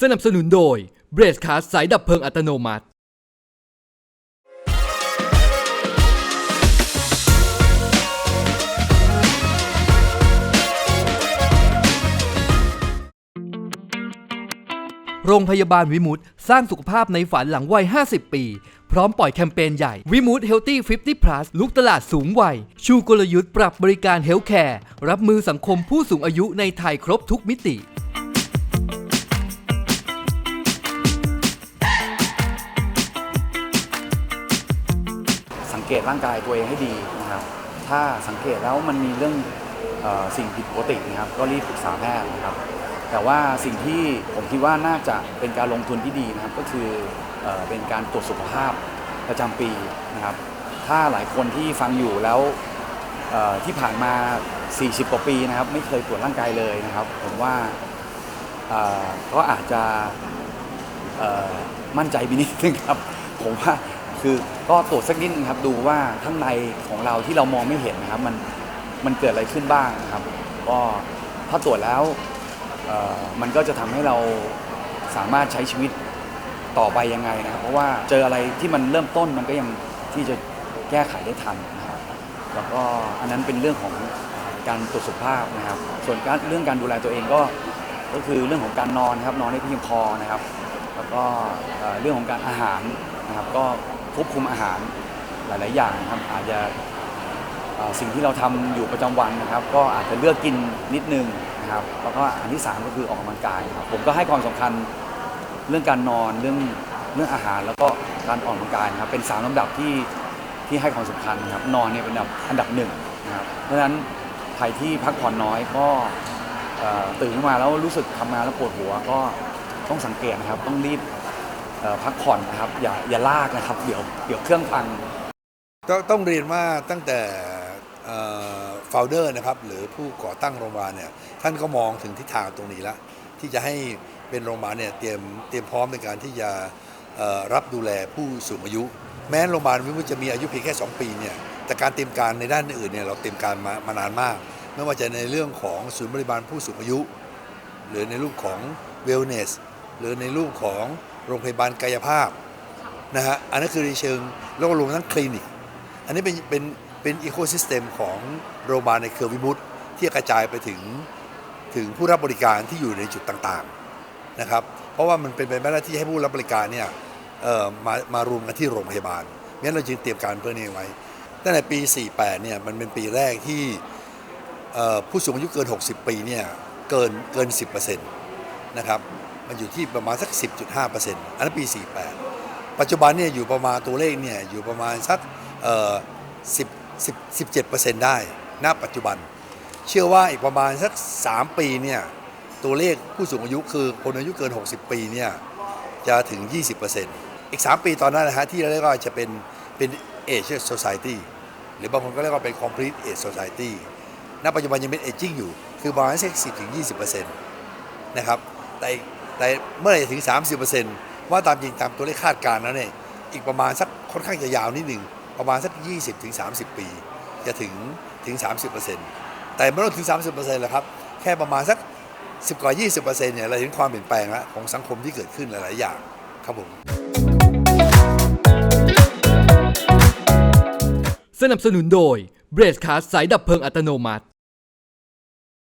สนับสนุนโดย b r a c e c a s สายดับเพลิงอัตโนมัติ โรงพยาบาลวิมุตสร้างสุขภาพในฝันหลังวัย 50 ปี พร้อมปล่อยแคมเปญใหญ่วิมุตเฮลตี้50 plus ลุกตลาดสูงวัย ชูกลยุทธ์ปรับบริการเฮลท์แคร์รับมือสังคมผู้สูงอายุในไทยครบทุกมิติ เกตร่างกายตัวเองให้ดีนะครับ ถ้าสังเกตแล้วมันมีเรื่องออสิ่งผิดปกตินะครับ ก็รีบปรึกษาแพทย์นะครับ แต่ว่าสิ่งที่ผมคิดว่าน่าจะเป็นการลงทุนที่ดีนะครับ ก็คือเอเป็นการตรวจสุขภาพประจำปีนะครับ ถ้าหลายคนที่ฟังอยู่แล้วที่ผ่านมา 40 กว่าปีนะครับ ไม่เคยตรวจร่างกายเลยนะครับ ผมว่าก็อาจจะมั่นใจไปนิดนึงครับ ผมว่า คือก็ตรวจสักนิดนึงครับดูว่าข้างในของเราที่เรามองไม่เห็นนะครับ มันมันเกิดอะไรขึ้นบ้างนะครับ ก็ถ้าตรวจแล้วมันก็จะทำให้เราสามารถใช้ชีวิตต่อไปยังไงนะครับ เพราะว่าเจออะไรที่มันเริ่มต้นมันก็ยังที่จะแก้ไขได้ทันนะครับแล้วก็อันนั้นเป็นเรื่องของการตรวจสุขภาพนะครับ ส่วนการเรื่องการดูแลตัวเองก็ก็คือเรื่องของการนอนครับนอนให้เพียงพอนะครับ แล้วก็เรื่องของการอาหารนะครับก็ ควบคุมอาหารหลาย ๆ อย่างนะครับอาจจะสิ่งที่เราทำอยู่ประจำวันนะครับ ก็อาจจะเลือกกินนิดนึงนะครับแล้วก็อันที่สามก็คือออกกำลังกายครับผมก็ให้ความสำคัญเรื่องการนอนเรื่องเรื่องอาหารแล้วก็การออกกำลังกายนะครับเป็นสามลำดับที่ที่ให้ความสำคัญนะครับนอนเนี่ยเป็นอันดับอันดับหนึ่งนะครับเพราะฉะนั้นใครที่พักผ่อนน้อยก็ตื่นขึ้นมาแล้วรู้สึกทำงานแล้วปวดหัวก็ต้องสังเกตนะครับต้องรีบ เอ่อพักผ่อนนะครับอย่าอย่าลากนะครับ เดี๋ยวเดี๋ยวเครื่องพังต้องต้องเรียนว่าตั้งแต่โฟลเดอร์นะครับหรือผู้ก่อตั้งโรงพยาบาลเนี่ยท่านก็มองถึงทิศทางตรงนี้แล้วที่จะให้เป็นโรงพยาบาลเนี่ยเตรียมเตรียมพร้อมในการที่จะเอ่อรับดูแลผู้สูงอายุ แม้โรงพยาบาลวิมุตจะมีอายุเพียงแค่ 2 ปีเนี่ยแต่การเตรียมการในด้านอื่นเนี่ยเราเตรียมการมามานานมาก ไม่ว่าจะในเรื่องของศูนย์บริบาลผู้สูงอายุ หรือในรูปของเวลเนสหรือในรูปของ โรงพยาบาลกายภาพนะฮะอันนั้นคือในเชิงแล้วก็รวมทั้งคลินิก อันนี้เป็นเป็นเป็นอีโคซิสเต็มของโรงพยาบาลในเครือวิมุตที่กระจายไปถึงถึงผู้รับบริการที่อยู่ในจุดต่างๆนะครับ เพราะว่ามันเป็นไปไม่ได้ที่ให้ผู้รับบริการเนี่ยเอ่อมามารวมกันที่โรงพยาบาลงั้นเราจึงเตรียมการเพื่อนี้ไว้ ตั้งแต่ปี 48 เนี่ยมันเป็นปีแรกที่ผู้สูงอายุเกิน 60 ปีเนี่ยเกินเกิน 10%นะครับ มันอยู่ที่ประมาณสัก 10.5%อันนั้นปี 48 ปัจจุบันเนี่ยอยู่ประมาณตัวเลขเนี่ยอยู่ประมาณสักเอ่อ10 10 17ได้ณปัจจุบัน เชื่อว่าอีกประมาณสัก 3 ปีเนี่ยตัวเลขผู้สูงอายุคือคนอายุเกิน 60 ปีเนี่ยจะถึง 20%อีก 3 ปีตอนนั้นนะฮะที่เราเรียกว่าจะเป็นเป็น age society หรือบางคนก็เรียกว่าเป็น complete age society ณปัจจุบันยังเป็น aging อยู่ คือประมาณสัก10ถึง20%นะครับแต่ แต่เมื่อไหร่ถึง 30%ว่าตามจริงตามตัวเลขคาดการณ์แล้วเนี่ยอีกประมาณสักค่อนข้างจะยาวนิดหนึ่งประมาณสัก 20ถึง30 ปี จะถึงถึง 30%แต่ไม่ต้องถึง 30%แล้วครับ แค่ประมาณสัก 10กว่า20%เนี่ยเราเห็นความเปลี่ยนแปลงแล้วของสังคมที่เกิดขึ้นหลาย ๆ อย่างครับผมสนับสนุนโดย b r a c e c a s สายดับเพลิงอัตโนมัติ